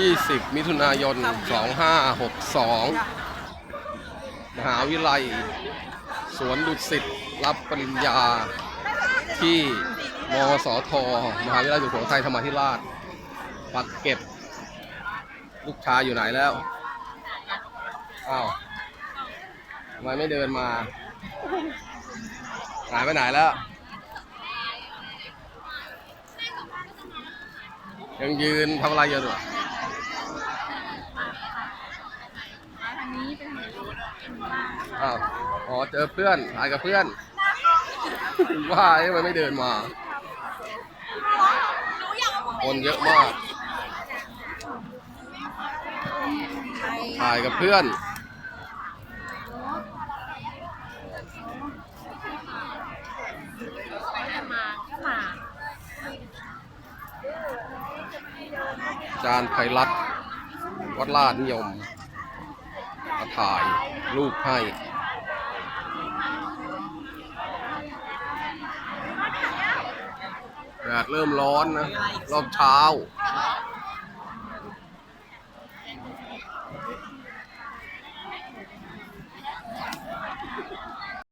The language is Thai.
20 มิถุนายน 2562 มหาวิทยาลัย สวนดุสิตรับปริญญาที่มสท มหาวิทยาลัยสุโขทัยธรรมาธิราช ปักเกร็ดลูกชายอยู่ไหนแล้ว อ้าวทำไมไม่เดินมาหายไปไหนแล้ว ยังยืนทำอะไรอยู่หรอ ทางนี้เป็นเหมื อ้าวอ๋อเจอเพื่อนถ่ายกับเพื่อน ว่าทำไมไม่เดินมา คนเยอะมากถ่ายกับเพื่อนจานไพรัตวัดลาดนิยม มาถ่ายรูปให้แดดเริ่มร้อนนะ รอบเช้า